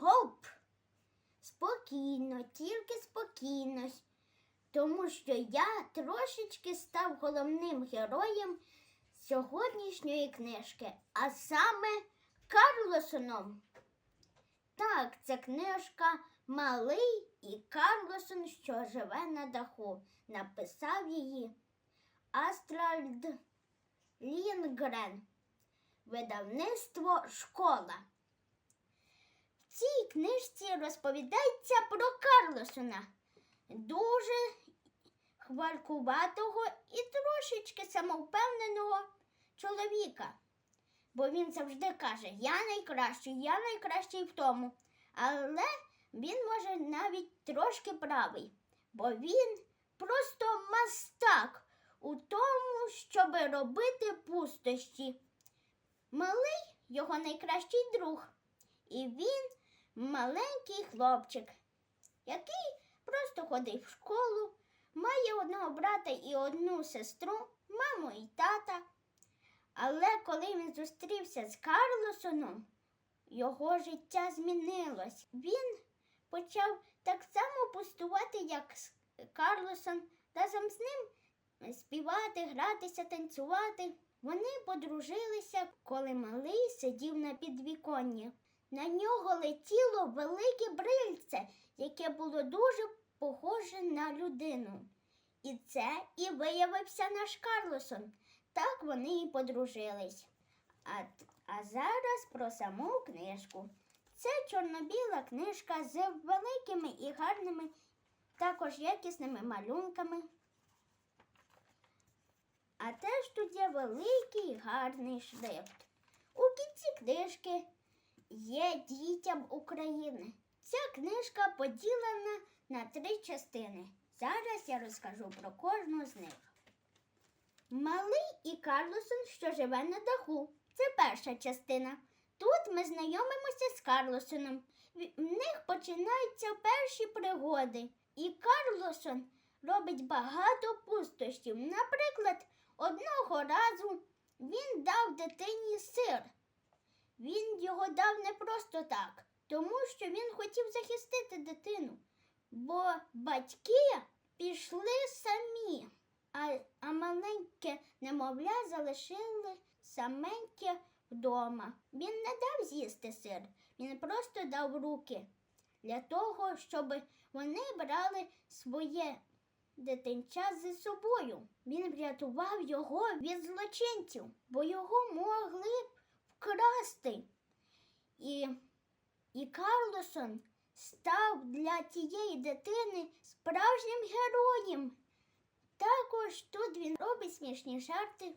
Гоп! Спокійно, тільки спокійно. Тому що я трошечки став головним героєм сьогоднішньої книжки, а саме Карлосоном. Так, це книжка Малий і Карлосон, що живе на даху. Написав її Астральд Лінгрен. Видавництво школа. Книжці розповідається про Карлосона, дуже хвалькуватого і трошечки самовпевненого чоловіка. Бо він завжди каже: Я найкращий, я найкращий в тому. Але він може навіть трошки правий, бо він просто мастак у тому, щоб робити пустощі. Малий його найкращий друг, і він маленький хлопчик, який просто ходить в школу, має одного брата і одну сестру, маму і тата. Але коли він зустрівся з Карлосоном, його життя змінилось. Він почав так само пустувати, як Карлосон, разом з ним співати, гратися, танцювати. Вони подружилися, коли малий сидів на підвіконні. На нього летіло велике брильце, яке було дуже похоже на людину. І це і виявився наш Карлосон. Так вони і подружились. А, а зараз про саму книжку. Це чорно-біла книжка з великими і гарними, також якісними малюнками. А теж тут є великий і гарний шрифт. У кінці книжки є дітям України. Ця книжка поділена на три частини. Зараз я розкажу про кожну з них. Малий і Карлосон, що живе на даху. Це перша частина. Тут ми знайомимося з Карлосоном. В них починаються перші пригоди. І Карлосон робить багато пустощів. Наприклад, одного разу він дав дитині сир. Він його дав не просто так, тому що він хотів захистити дитину, бо батьки пішли самі, а, а маленьке немовля залишили саменьке вдома. Він не дав з'їсти сир, він просто дав руки для того, щоб вони брали своє дитинча зі собою. Він врятував його від злочинців, бо його могли б вкрасти. І, і Карлосон став для тієї дитини справжнім героєм. Також тут він робить смішні жарти.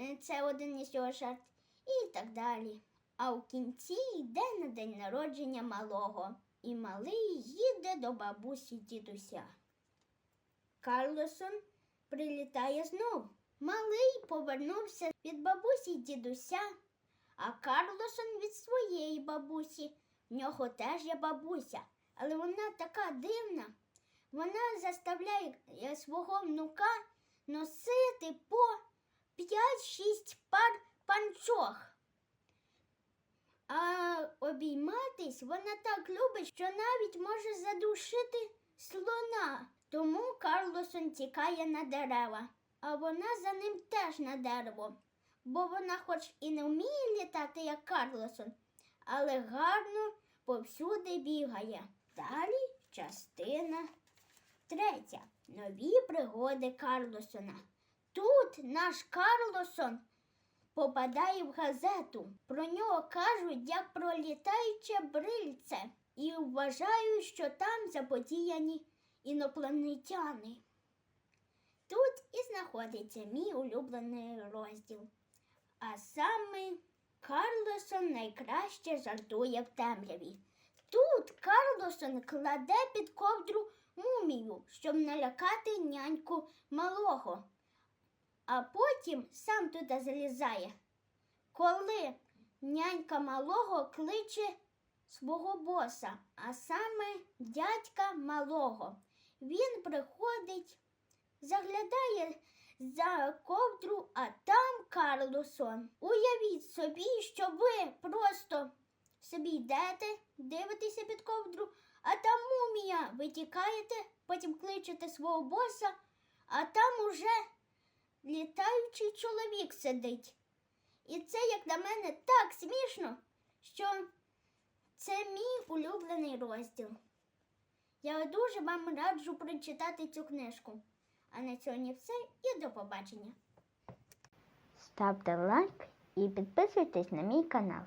Е, Це один із його жартів. І так далі. А в кінці йде на день народження малого, і малий їде до бабусі дідуся. Карлосон прилітає знов. Малий повернувся від бабусі дідуся, а Карлосон від своєї бабусі. В нього теж є бабуся, але вона така дивна. Вона заставляє е, свого внука носити по 5-6 пар панчох. А обійматись вона так любить, що навіть може задушити слона. Тому Карлосон тікає на дерева, а вона за ним теж на дерево. Бо вона хоч і не вміє літати, як Карлосон, але гарно повсюди бігає. Далі частина третя. Нові пригоди Карлосона. Тут наш Карлосон попадає в газету. Про нього кажуть як про літаюче брильце і вважають, що там заподіяні інопланетяни. Тут і знаходиться мій улюблений розділ. А саме Карлосон найкраще жартує в темряві. Тут Карлосон кладе під ковдру мумію, щоб налякати няньку малого, а потім сам туди залізає. Коли нянька малого кличе свого боса, а саме дядька малого. Він приходить, заглядає за ковдру, а там Карлосон. Уявіть собі, що ви просто собі йдете, дивитеся під ковдру, а там мумія. Ви тікаєте, потім кличете свого боса, а там уже літаючий чоловік сидить. І це, як на мене, так смішно, що це мій улюблений розділ. Я дуже вам раджу прочитати цю книжку. А на сьогодні все і до побачення. Ставте лайк і підписуйтесь на мій канал.